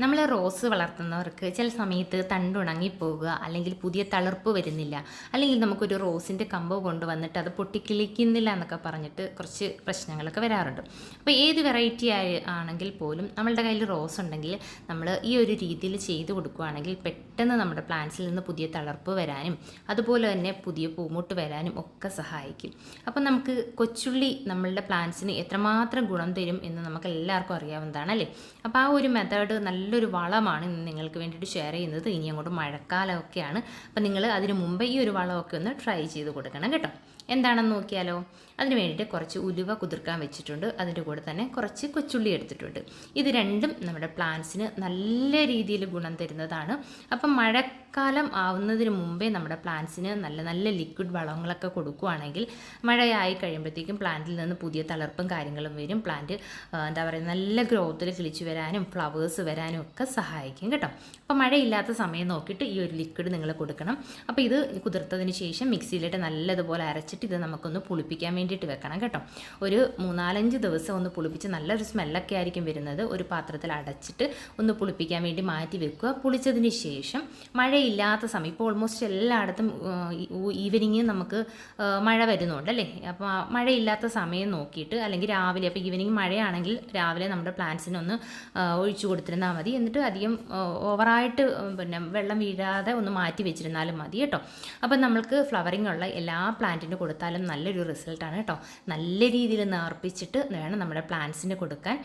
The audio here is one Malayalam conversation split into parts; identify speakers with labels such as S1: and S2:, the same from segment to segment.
S1: നമ്മൾ റോസ് വളർത്തുന്നവർക്ക് ചില സമയത്ത് തണ്ടുണങ്ങിപ്പോവുക അല്ലെങ്കിൽ പുതിയ തളിർപ്പ് വരുന്നില്ല. അല്ലെങ്കിൽ നമുക്കൊരു റോസിന്റെ കമ്പ് കൊണ്ടുവന്നിട്ട് അത് പൊട്ടിക്കിളിക്കുന്നില്ല എന്നൊക്കെ പറഞ്ഞിട്ട് കുറച്ച് പ്രശ്നങ്ങളൊക്കെ വരാറുണ്ട്. അപ്പോൾ ഏത് വെറൈറ്റി ആയി ആണെങ്കിൽ പോലും നമ്മളുടെ കയ്യിൽ റോസ് ഉണ്ടെങ്കിൽ നമ്മൾ ഈ ഒരു രീതിയിൽ ചെയ്ത് കൊടുക്കുകയാണെങ്കിൽ പെട്ടെന്ന് നമ്മുടെ പ്ലാന്റ്സിൽ നിന്ന് പുതിയ തളർപ്പ് വരാനും അതുപോലെ തന്നെ പുതിയ പൂമുട്ട് വരാനും ഒക്കെ സഹായിക്കും. അപ്പോൾ നമുക്ക് കൊച്ചുള്ളി നമ്മളുടെ പ്ലാന്റ്സിന് എത്രമാത്രം ഗുണം തരും എന്ന് നമുക്ക് എല്ലാവർക്കും അറിയാവുന്നതാണ് അല്ലേ? അപ്പോൾ ആ ഒരു മെത്തേഡ് നല്ലൊരു വളമാണ് ഇന്ന് നിങ്ങൾക്ക് വേണ്ടിയിട്ട് ഷെയർ ചെയ്യുന്നത്. ഇനി അങ്ങോട്ട് മഴക്കാലമൊക്കെയാണ്. അപ്പം നിങ്ങൾ അതിന് മുമ്പ് ഈ ഒരു വളമൊക്കെ ഒന്ന് ട്രൈ ചെയ്ത് കൊടുക്കണം കേട്ടോ. എന്താണെന്ന് നോക്കിയാലോ? അതിന് വേണ്ടിയിട്ട് കുറച്ച് ഉലുവ കുതിർക്കാൻ വെച്ചിട്ടുണ്ട്. അതിന്റെ കൂടെ തന്നെ കുറച്ച് കൊച്ചുള്ളി എടുത്തിട്ടുണ്ട്. ഇത് രണ്ടും നമ്മുടെ പ്ലാന്റ്സിന് നല്ല രീതിയിൽ ഗുണം തരുന്നതാണ്. അപ്പം മഴക്കാലം ആവുന്നതിന് മുമ്പേ നമ്മുടെ പ്ലാന്റ്സിന് നല്ല നല്ല ലിക്വിഡ് വളങ്ങളൊക്കെ കൊടുക്കുകയാണെങ്കിൽ മഴയായി കഴിയുമ്പോഴത്തേക്കും പ്ലാന്റിൽ നിന്ന് പുതിയ തളർപ്പും കാര്യങ്ങളും വരും. പ്ലാന്റ് എന്താ പറയുക നല്ല ഗ്രോത്തിൽ കിളിച്ചു വരാനും ഫ്ലവേഴ്സ് വരാനും ഒക്കെ സഹായിക്കും കേട്ടോ. അപ്പോൾ മഴയില്ലാത്ത സമയം നോക്കിയിട്ട് ഈ ഒരു ലിക്വിഡ് നിങ്ങൾ കൊടുക്കണം. അപ്പോൾ ഇത് കുതിർത്തതിന് ശേഷം മിക്സിയിലിട്ട് നല്ലതുപോലെ അരച്ചിട്ട് ഇത് നമുക്കൊന്ന് പുളിപ്പിക്കാൻ വേണ്ടിയിട്ട് വെക്കണം കേട്ടോ. ഒരു മൂന്നാലഞ്ച് ദിവസം ഒന്ന് പുളിപ്പിച്ച് നല്ലൊരു സ്മെല്ലൊക്കെ ആയിരിക്കും വരുന്നത്. ഒരു പാത്രത്തിൽ അടച്ചിട്ട് ഒന്ന് പുളിപ്പിക്കാൻ വേണ്ടി മാറ്റി വെക്കുക. പുളിച്ചതിന് ശേഷം മഴയില്ലാത്ത സമയം ഇപ്പോൾ ഓൾമോസ്റ്റ് എല്ലായിടത്തും ഈവനിങ് നമുക്ക് മഴ വരുന്നുണ്ട് അല്ലേ? അപ്പോൾ മഴയില്ലാത്ത സമയം നോക്കിയിട്ട് അല്ലെങ്കിൽ രാവിലെ അപ്പോൾ ഈവനിങ് മഴയാണെങ്കിൽ രാവിലെ നമ്മുടെ പ്ലാന്റ്സിനൊന്ന് ഒഴിച്ചു കൊടുത്തിരുന്നാൽ എന്നിട്ട് അധികം ഓവറായിട്ട് പിന്നെ വെള്ളം വീഴാതെ ഒന്ന് മാറ്റി വെച്ചിരുന്നാലും മതി കേട്ടോ. അപ്പം നമ്മൾക്ക് ഫ്ലവറിംഗ് ഉള്ള എല്ലാ പ്ലാന്റിനും കൊടുത്താലും നല്ലൊരു റിസൾട്ടാണ് കേട്ടോ. നല്ല രീതിയിൽ നേർപ്പിച്ചിട്ട് വേണം നമ്മുടെ പ്ലാന്റ്സിന് കൊടുക്കാൻ.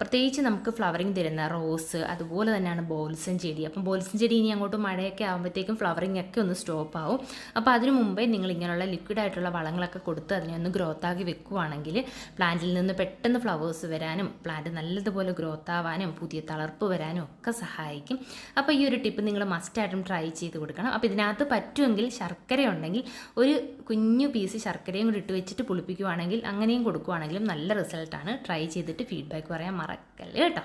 S1: പ്രത്യേകിച്ച് നമുക്ക് ഫ്ലവറിങ് തരുന്ന റോസ് അതുപോലെ തന്നെയാണ് ബോൾസൻ ചെടി. അപ്പം ബോൾസൻ ചെടി ഇനി അങ്ങോട്ട് മഴയൊക്കെ ആകുമ്പോഴത്തേക്കും ഫ്ലവറിംഗ് ഒക്കെ ഒന്ന് സ്റ്റോപ്പ് ആവും. അപ്പോൾ അതിനു മുമ്പേ നിങ്ങൾ ഇങ്ങനെയുള്ള ലിക്വിഡ് ആയിട്ടുള്ള വളങ്ങളൊക്കെ കൊടുത്ത് അതിനെ ഒന്ന് ഗ്രോത്ത് ആക്കി വെക്കുവാണെങ്കിൽ പ്ലാന്റിൽ നിന്ന് പെട്ടെന്ന് ഫ്ലവേഴ്സ് വരാനും പ്ലാന്റ് നല്ലതുപോലെ ഗ്രോത്ത് ആവാനും പുതിയ തളർപ്പ് വരാനും ഒക്കെ സഹായിക്കും. അപ്പോൾ ഈ ഒരു ടിപ്പ് നിങ്ങൾ മസ്റ്റായിട്ടും ട്രൈ ചെയ്ത് കൊടുക്കണം. അപ്പോൾ ഇതിനകത്ത് പറ്റുമെങ്കിൽ ശർക്കര ഉണ്ടെങ്കിൽ ഒരു കുഞ്ഞു പീസ് ശർക്കരയും കൂടി ഇട്ട് വെച്ചിട്ട് പുളിപ്പിക്കുവാണെങ്കിൽ അങ്ങനെയും കൊടുക്കുവാണെങ്കിലും നല്ല റിസൾട്ടാണ് ട്രൈ ചെയ്തിട്ട് ഫീഡ്ബാക്ക് പറയാൻ മറക്കല്ലേ കേട്ടോ.